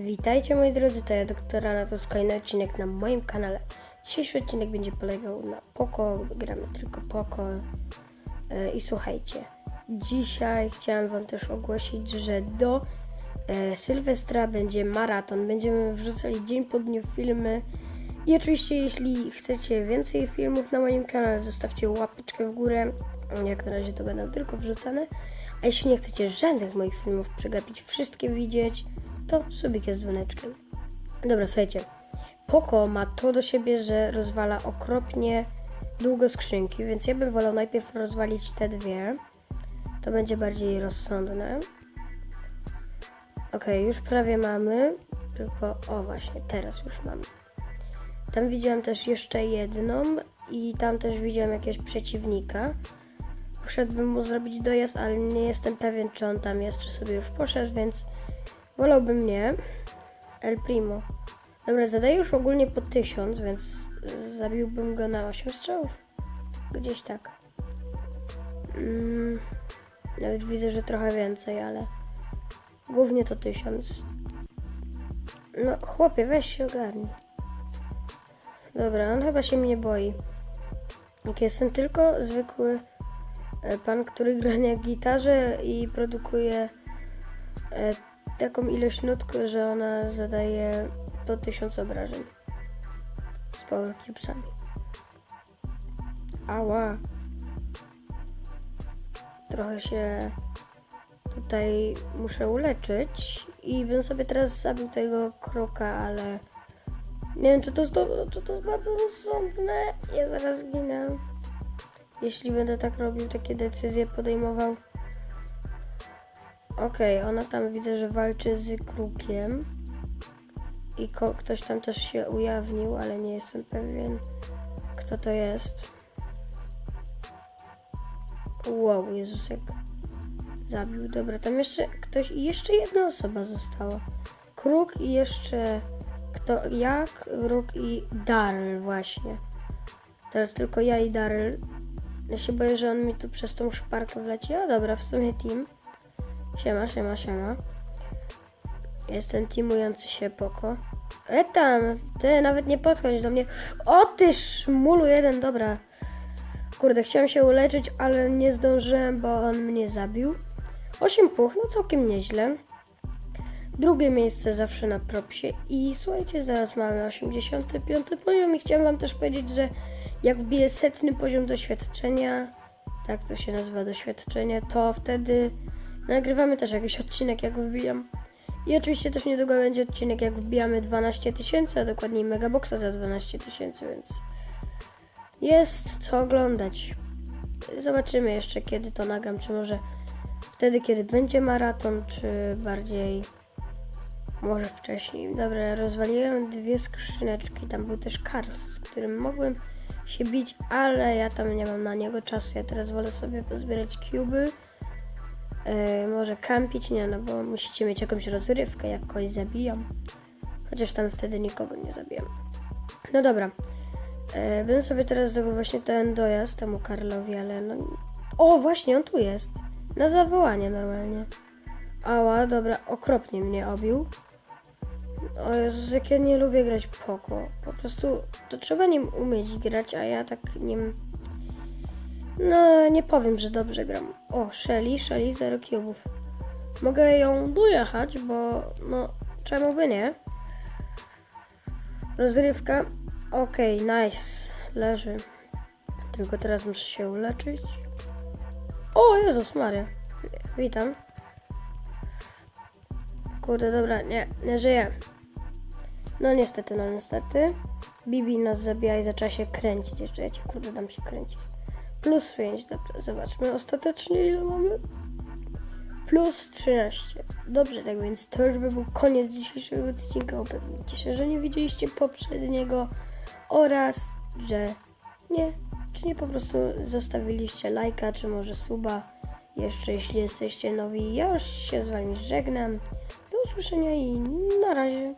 Witajcie moi drodzy, to ja doktor Rana, to kolejny odcinek na moim kanale. Dzisiejszy odcinek będzie polegał na Poko, gramy tylko Poko. E, I słuchajcie, dzisiaj chciałam wam też ogłosić, że do e, Sylwestra będzie maraton. Będziemy wrzucali dzień po dniu filmy. I oczywiście jeśli chcecie więcej filmów na moim kanale, zostawcie łapeczkę w górę. Jak na razie to będą tylko wrzucane. A jeśli nie chcecie żadnych moich filmów przegapić, wszystkie widzieć, to subik jest dzwoneczkiem. Dobra, słuchajcie. Poko ma to do siebie, że rozwala okropnie długo skrzynki, więc ja bym wolał najpierw rozwalić te dwie. To będzie bardziej rozsądne. Ok, już prawie mamy. Tylko, o właśnie, teraz już mamy. Tam widziałem też jeszcze jedną i tam też widziałem jakiegoś przeciwnika. Poszedłbym mu zrobić dojazd, ale nie jestem pewien, czy on tam jest, czy sobie już poszedł, więc wolałbym nie. El Primo. Dobra, zadaję już ogólnie po 1000, więc zabiłbym go na 8 strzałów. Gdzieś tak. Mm, nawet widzę, że trochę więcej, ale głównie to 1000. No, chłopie, weź się ogarnij. Dobra, on chyba się mnie boi. Jak jestem tylko zwykły e, pan, który gra na gitarze i produkuje e, taką ilość nut, że ona zadaje do 1000 obrażeń z Power Cubesami. Ała. Trochę się tutaj muszę uleczyć i bym sobie teraz zabił tego kroka, ale nie wiem, czy to jest, do, czy to jest bardzo rozsądne. Ja zaraz ginę. Jeśli będę tak robił, takie decyzje podejmował. Okej, ona tam widzę, że walczy z krukiem. I ktoś tam też się ujawnił, ale nie jestem pewien, kto to jest. Wow, Jezus, jak zabił. Dobra, tam jeszcze ktoś, jeszcze jedna osoba została. Kruk i jeszcze kto, jak, Kruk i Daryl właśnie. Teraz tylko ja i Daryl. Ja się boję, że on mi tu przez tą szparkę wleci. O dobra, w sumie team. Siema, siema, siema. Jestem teamujący się poko. E tam, ty nawet nie podchodź do mnie. O ty szmulu jeden, dobra. Kurde, chciałem się uleczyć, ale nie zdążyłem, bo on mnie zabił. 8 puch, no całkiem nieźle. Drugie miejsce zawsze na propsie. I słuchajcie, zaraz mamy 85 poziom i chciałem wam też powiedzieć, że jak wbiję setny poziom doświadczenia, tak to się nazywa doświadczenie, to wtedy nagrywamy też jakiś odcinek, jak wbijam. I oczywiście też niedługo będzie odcinek, jak wbijamy 12 tysięcy, a dokładniej megaboxa za 12 tysięcy, więc jest co oglądać. Zobaczymy jeszcze, kiedy to nagram, czy może wtedy, kiedy będzie maraton, czy bardziej może wcześniej. Dobra, rozwaliłem dwie skrzyneczki, tam był też Karl, z którym mogłem się bić, ale ja tam nie mam na niego czasu, ja teraz wolę sobie pozbierać kuby. Yy, może kampić, nie, no bo musicie mieć jakąś rozrywkę, jak kogoś zabijam. Chociaż tam wtedy nikogo nie zabijam. No dobra. Yy, będę sobie teraz zrobił właśnie ten dojazd temu Karlowi, ale no... O, właśnie, on tu jest. Na zawołanie normalnie. Ała, dobra, okropnie mnie obił. O Jezus, jak ja nie lubię grać poko. Po prostu to trzeba nim umieć grać, a ja tak nim... No, nie powiem, że dobrze gram. O, Shelly, Shelly, 0 cubów. Mogę ją dojechać, bo no, czemu by nie? Rozrywka. Okej, nice. Leży. Tylko teraz muszę się uleczyć. O, Jezus Maria. Witam. Kurde, dobra, nie, nie żyję. No niestety, no niestety. Bibi nas zabija i zaczęła się kręcić. Jeszcze ja cię, kurde, dam się kręcić. Plus 5, dobrze, zobaczmy ostatecznie ile mamy. Plus 13. Dobrze, tak więc to już by był koniec dzisiejszego odcinka. Upewnijcie się, że nie widzieliście poprzedniego oraz, że nie, czy nie po prostu zostawiliście lajka, czy może suba. Jeszcze jeśli jesteście nowi, ja już się z wami żegnam. Do usłyszenia i na razie.